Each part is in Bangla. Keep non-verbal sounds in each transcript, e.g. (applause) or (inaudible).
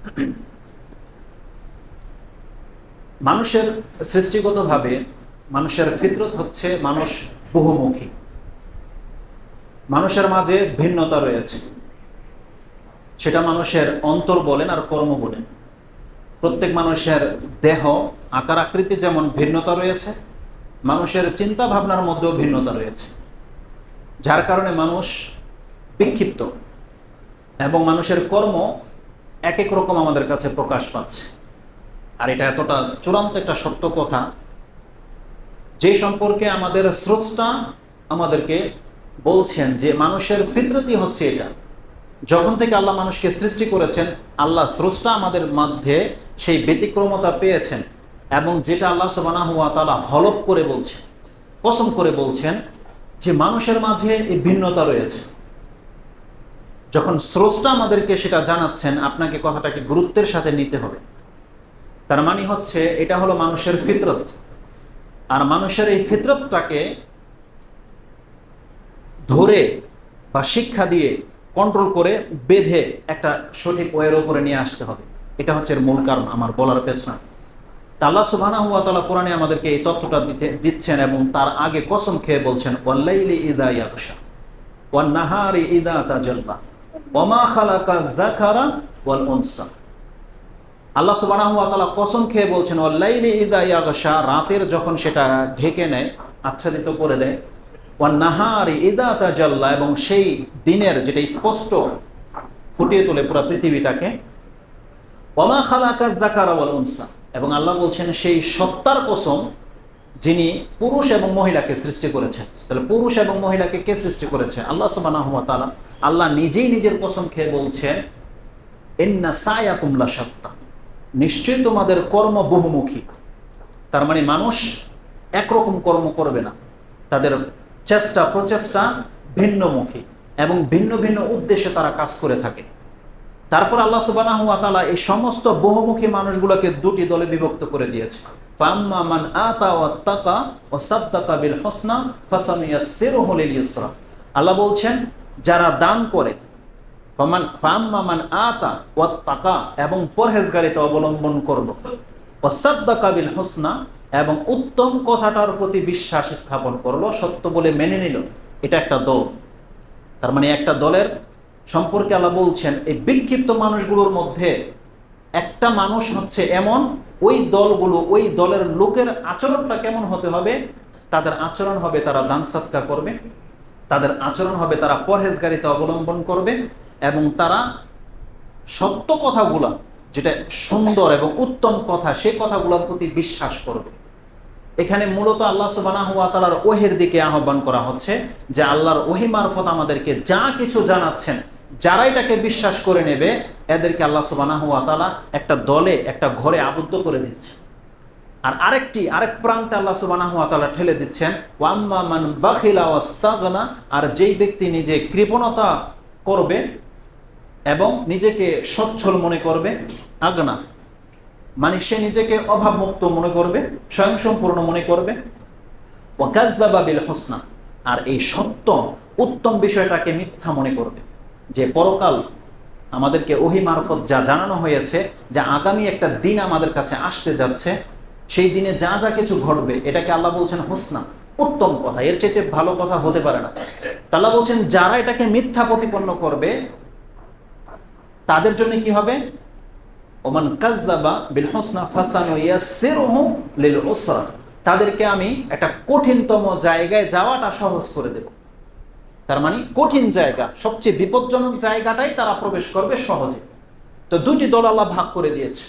(clears throat) মানুষের সৃষ্টিগতভাবে মানুষের ফিতরত হচ্ছে মানুষ বহুমুখী। মানুষের মাঝে ভিন্নতা রয়েছে। সেটা মানুষের অন্তর বলেন আর কর্ম বলেন। প্রত্যেক মানুষের দেহ, আকার, আকৃতি যেমন ভিন্নতা রয়েছে, মানুষের চিন্তা ভাবনার মধ্যেও ভিন্নতা রয়েছে। যার কারণে মানুষ বিক্ষিপ্ত এবং মানুষের কর্ম এক এক রকম আমাদের কাছে প্রকাশ পাচ্ছে। আর এটা এতটা চূড়ান্ত একটা সত্য কথা, যে সম্পর্কে আমাদের স্রষ্টা আমাদেরকে বলছেন যে মানুষের ফিতরতি হচ্ছে এটা। যখন থেকে আল্লাহ মানুষকে সৃষ্টি করেছেন, আল্লাহ স্রষ্টা আমাদের মধ্যে সেই ব্যতিক্রমতা পেয়েছেন এবং যেটা আল্লাহ সবানা হুয়া তালা হলপ করে বলছেন পছন্দ করে বলছেন যে মানুষের মাঝে এই ভিন্নতা রয়েছে। যখন স্রষ্টা আমাদেরকে সেটা জানাচ্ছেন, আপনাকে কথাটাকে গুরুত্বের সাথে নিতে হবে। তার মানে হচ্ছে, এটা হলো মানুষের ফিতরত। আর মানুষের এই ফিতরতটাকে ধরে বা শিক্ষা দিয়ে কন্ট্রোল করে বেঁধে একটা সঠিক ওয়ের ওপরে নিয়ে আসতে হবে। এটা হচ্ছে এর মূল কারণ আমার বলার পেছনে। তা আল্লাহ সুবহানা হুয়া তাআলা কোরআনে আমাদেরকে এই তথ্যটা দিতে, দিচ্ছেন এবং তার আগে কসম খেয়ে বলছেন ওয়াল্লাইলি ইদা ইয়াগশা, ওয়ান নাহারি ইদা তাজাল্লা। ওমা খালাকা যাকারা ওয়াল উনসা। আল্লাহ ওয়া কসম খেয়ে বলছেন, ওয়াল্লাইলি ইযা ইয়াগশা রাতের যখন সেটা ঢেকে নেয়, আচ্ছাদিত করে দেয়। ওয়ান নাহারি ইযা তাজাল্লা, এবং সেই দিনের যেটা স্পষ্ট ফুটিয়ে তোলে পুরো পৃথিবীটাকে। ওমা খালাকা যাকারা ওয়াল উনসা। এবং আল্লাহ বলছেন, সেই সত্তার কসম যিনি পুরুষ এবং মহিলাকে সৃষ্টি করেছেন। তাহলে পুরুষ এবং মহিলাকে কে সৃষ্টি করেছে? আল্লাহ তাআলা। আল্লাহ নিজেই নিজের কসম খেয়ে বলছেন, ইন্না সায়াকুম লাশাত্তা। নিশ্চয়ই তোমাদের কর্ম বহুমুখী। তার মানে মানুষ একরকম কর্ম করবে না। তাদের চেষ্টা প্রচেষ্টা ভিন্নমুখী এবং ভিন্ন ভিন্ন উদ্দেশ্যে তারা কাজ করে থাকে। তারপর আল্লাহ তাআলা এই সমস্ত বহুমুখী মানুষগুলোকে দুটি দলে বিভক্ত করে দিয়েছে। ফাম্মা মান আতা ওয়াত্তাকা ওয়া সাদ্দাকা বিল হুসনা ফাসানুয়াসসিরুহু লিল ইসরা। আল্লাহ বলছেন, যারা দান করে, ফামান ফাম্মা মান আতা ওয়াত্তাকা এবং পরহেজগারিতা অবলম্বন করল ওয়াসাদ্দাকা বিল হুসনা এবং উত্তম কথাটার প্রতি বিশ্বাস স্থাপন করল, সত্য বলে মেনে নিল, এটা একটা দল। তার মানে একটা দলের সম্পর্কে আল্লাহ বলছেন, এই বিক্ষিপ্ত মানুষগুলোর মধ্যে একটা মানুষ হচ্ছে এমন, ওই দলগুলো, ওই দলের লোকের আচরণটা কেমন হতে হবে? তাদের আচরণ হবে তারা দান সৎকার করবে, তাদের আচরণ হবে তারা পরহেজগারিতা অবলম্বন করবে এবং তারা সত্য কথাগুলা, যেটা সুন্দর এবং উত্তম কথা, সে কথাগুলোর প্রতি বিশ্বাস করবে। এখানে মূলত আল্লাহ সুবানা তালার ওহের দিকে আহ্বান করা হচ্ছে যে আল্লাহর ওহি মারফত আমাদেরকে যা কিছু জানাচ্ছেন, যারা এটাকে বিশ্বাস করে নেবে, এদেরকে আল্লাহ সুবানা হুয়া তালা একটা দলে, একটা ঘরে আবদ্ধ করে দিচ্ছে। আর আরেকটি, আরেক প্রান্তে আল্লাহ সুবানা হুয়া তালা ঠেলে দিচ্ছেন ওয়াম্মা মান বাখিলা ওয়াস্তাগনা আর যেই ব্যক্তি নিজে কৃপণতা করবে এবং নিজেকে সচ্ছল মনে করবে, আগনা মানে সে নিজেকে অভাবমুক্ত মনে করবে, স্বয়ংসম্পূর্ণ মনে করবে। বিল হোসনা আর এই সত্য, উত্তম বিষয়টাকে মিথ্যা মনে করবে। যে পরকাল আমাদেরকে ওহি মারফত যা জানানো হয়েছে, যে আগামী একটা দিন আমাদের কাছে আসতে যাচ্ছে, সেই দিনে যা যা কিছু ঘটবে, এটাকে আল্লাহ বলছেন হোসনা, উত্তম কথা। এর চাইতে ভালো কথা হতে পারে না। তা আল্লাহ বলছেন, যারা এটাকে মিথ্যা প্রতিপন্ন করবে, তাদের জন্য কি হবে? ওমান কাজাবা বিল হোসনা ফাসানু লিল তাদেরকে আমি একটা কঠিনতম জায়গায় যাওয়াটা সহজ করে দেব। তার মানে কঠিন জায়গা, সবচেয়ে বিপজ্জনক জায়গাটাই তারা প্রবেশ করবে সহজে। তো দুটি দল আল্লাহ ভাগ করে দিয়েছে।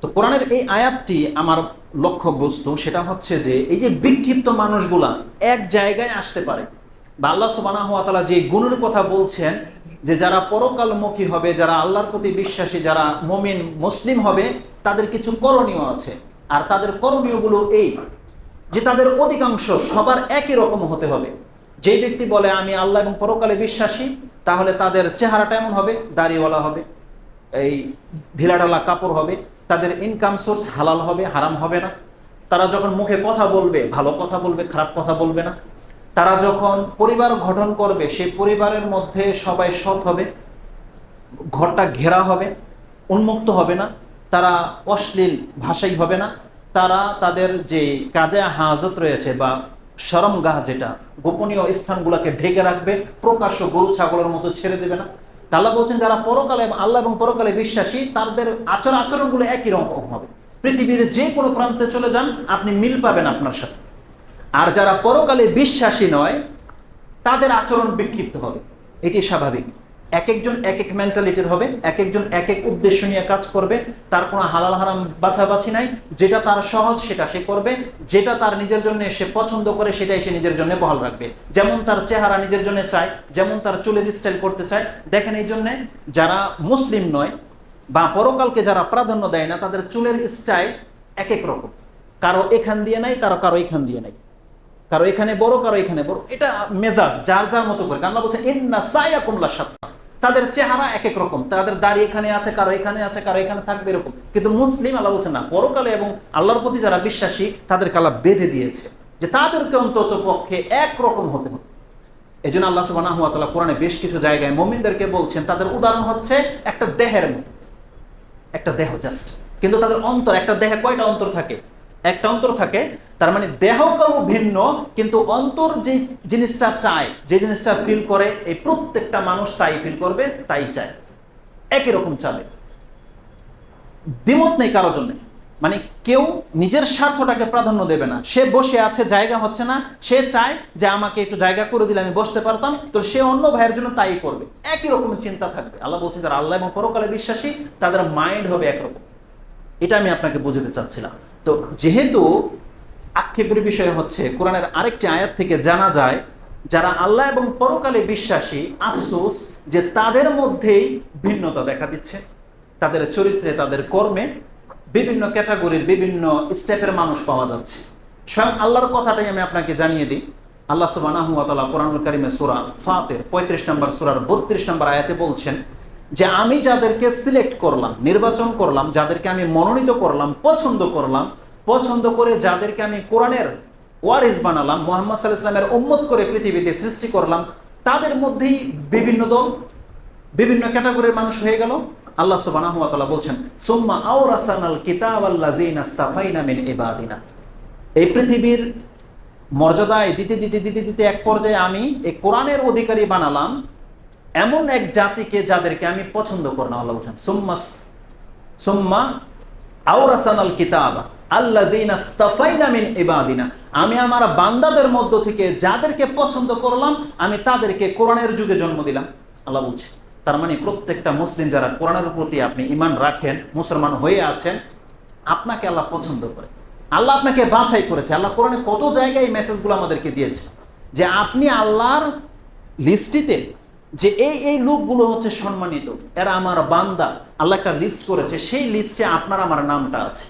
তো কোরআনের এই আয়াতটি আমার লক্ষ্য বস্তু সেটা হচ্ছে যে এই যে বিক্ষিপ্ত মানুষগুলা এক জায়গায় আসতে পারে বা আল্লাহ সুবানাহু তাআলা যে গুণের কথা বলছেন, যে যারা পরকালমুখী হবে, যারা আল্লাহর প্রতি বিশ্বাসী, যারা মমিন, মুসলিম হবে, তাদের কিছু করণীয় আছে। আর তাদের করণীয়গুলো এই, যে তাদের অধিকাংশ সবার একই রকম হতে হবে। যে ব্যক্তি বলে, আমি আল্লাহ এবং পরকালে বিশ্বাসী তাহলে তাদের চেহারাটা এমন হবে, দাড়িওয়ালা হবে, এই ঢিলাঢালা কাপড় হবে, তাদের ইনকাম সোর্স হালাল হবে, হারাম হবে না। তারা যখন মুখে কথা বলবে, ভালো কথা বলবে, খারাপ কথা বলবে না। তারা যখন পরিবার গঠন করবে, সেই পরিবারের মধ্যে সবাই সৎ হবে, ঘরটা ঘেরা হবে, উন্মুক্ত হবে না, তারা অশ্লীল ভাষাই হবে না, তারা তাদের যে কাজে হাজত রয়েছে বা সরমগাহ যেটা, গোপনীয় স্থানগুলোকে ঢেকে রাখবে, প্রকাশ্য গরু ছাগলের মতো ছেড়ে দেবে না। তাল্লা বলছেন, যারা পরকালে, আল্লাহ এবং পরকালে বিশ্বাসী, তাদের আচর আচরণগুলো একই রকম হবে। পৃথিবীর যে কোনো প্রান্তে চলে যান, আপনি মিল পাবেন আপনার সাথে। আর যারা পরকালে বিশ্বাসী নয়, তাদের আচরণ বিক্ষিপ্ত হবে। এটি স্বাভাবিক। এক একজন এক এক মেন্টালিটির হবে, এক একজন এক এক উদ্দেশ্য নিয়ে কাজ করবে, তার কোনো হালাল হারাম বাছাবাছি নাই। যেটা তার সহজ, সেটা সে করবে। যেটা তার নিজের জন্য সে পছন্দ করে, সেটাই সে নিজের জন্য বহাল রাখবে। যেমন তার চেহারা নিজের জন্য চায়, যেমন তার চুলের স্টাইল করতে চায়। দেখেন এই জন্যে যারা মুসলিম নয় বা পরকালকে যারা প্রাধান্য দেয় না, তাদের চুলের স্টাইল এক এক রকম। কারও এখান দিয়ে নাই, কারও কারও এখান দিয়ে নাই। কারও এখানে বড়, কারও এখানে বড়। এটা মেজাজ, যার যার মতো করে। কান্না বলছে, ইন্না সায়া কুমলা সাত্তা তাদের চেহারা এক এক রকম। তাদের দাড়ি এখানে আছে, কারও এখানে আছে, কারও এখানে থাকবে এরকম। কিন্তু মুসলিম, আল্লাহ বলছে, না, পরকালে এবং আল্লাহর প্রতি যারা বিশ্বাসী, তাদেরকে আল্লাহ বেঁধে দিয়েছে যে তাদেরকে অন্তত পক্ষে একরকম হতে হবে। এই জন্য আল্লাহ সুবাহ কোরআনে বেশ কিছু জায়গায় মমিনদেরকে বলছেন, তাদের উদাহরণ হচ্ছে একটা দেহের একটা দেহ জাস্ট কিন্তু তাদের অন্তর, একটা দেহে কয়টা অন্তর থাকে? একটা অন্তর থাকে, তার মানে দেহ কাউ ভিন্ন, কিন্তু অন্তর যে জিনিসটা চায়, যে জিনিসটা ফিল করে, এই প্রত্যেকটা মানুষ তাই ফিল করবে, তাই চায়। একই রকম চাবে। দ্বিমত নেই কারোর জন্য। মানে কেউ নিজের স্বার্থটাকে প্রাধান্য দেবে না। সে বসে আছে, জায়গা হচ্ছে না। সে চায় যে আমাকে একটু জায়গা করে দিলে আমি বসতে পারতাম, তো সে অন্য ভাইয়ের জন্য তাই করবে। একই রকম চিন্তা থাকবে। আল্লাহ বলছে যারা আল্লাহ এবং পরকালে বিশ্বাসী, তাদের মাইন্ড হবে একরকম। এটা আমি আপনাকে বোঝাতে চাচ্ছিলাম। তো যেহেতু আক্ষেপের বিষয় হচ্ছে, কোরআনের আরেকটি আয়াত থেকে জানা যায়, যারা আল্লাহ এবং পরকালে বিশ্বাসী, আফসোস যে তাদের মধ্যেই ভিন্নতা দেখা দিচ্ছে। তাদের চরিত্রে, তাদের কর্মে বিভিন্ন ক্যাটাগরির বিভিন্ন স্টেপের মানুষ পাওয়া যাচ্ছে। স্বয়ং আল্লাহর কথাটাই আমি আপনাকে জানিয়ে দিই। আল্লাহ তাআলা কোরআনুল কারিমে সূরা ফাতির 35 নম্বর, সূরার 32 নম্বর আয়াতে বলছেন যে আমি যাদেরকে সিলেক্ট করলাম, নির্বাচন করলাম, যাদেরকে আমি মনোনীত করলাম, পছন্দ করলাম, পছন্দ করে যাদেরকে আমি কোরআনের ওয়ারিস বানালাম, মোহাম্মদ সাল্লাহ ইসলামের উম্মত করে পৃথিবীতে সৃষ্টি করলাম, তাদের মধ্যেই বিভিন্ন দল, বিভিন্ন ক্যাটাগরির মানুষ হয়ে গেল। আল্লাহ তাআলা বলছেন, সুম্মা আওরাসানাল কিতাব আল্লাযিনা ইসতাফাইনা মিন ইবাদিনা। এই পৃথিবীর মর্যাদায় দিতে দিতে দিতে দিতে এক পর্যায়ে আমি এই কোরআনের অধিকারী বানালাম এমন এক জাতিকে যাদেরকে আমি পছন্দ করলাম আল্লাহ বলছেন সুম্মাস সুম্মা আওরাসানাল কিতাব আমি আমার বান্দাদের মধ্য থেকে যাদেরকে পছন্দ করলাম, আমি তাদেরকে কোরআনের যুগে জন্ম দিলাম। আল্লাহ বলছে, তার মানে প্রত্যেকটা মুসলিম যারা কোরআনের প্রতি আপনি ইমান রাখেন, মুসলমান হয়ে আছেন, আপনাকে আল্লাহ পছন্দ করে। আল্লাহ আপনাকে বাছাই করেছে। আল্লাহ কোরআনে কত জায়গায় এই মেসেজগুলো আমাদেরকে দিয়েছে যে আপনি আল্লাহর লিস্টিতে যে এই এই লোকগুলো হচ্ছে সম্মানিত, এরা আমার বান্দা। আল্লাহ একটা লিস্ট করেছে, সেই লিস্টে আপনার, আমার নামটা আছে।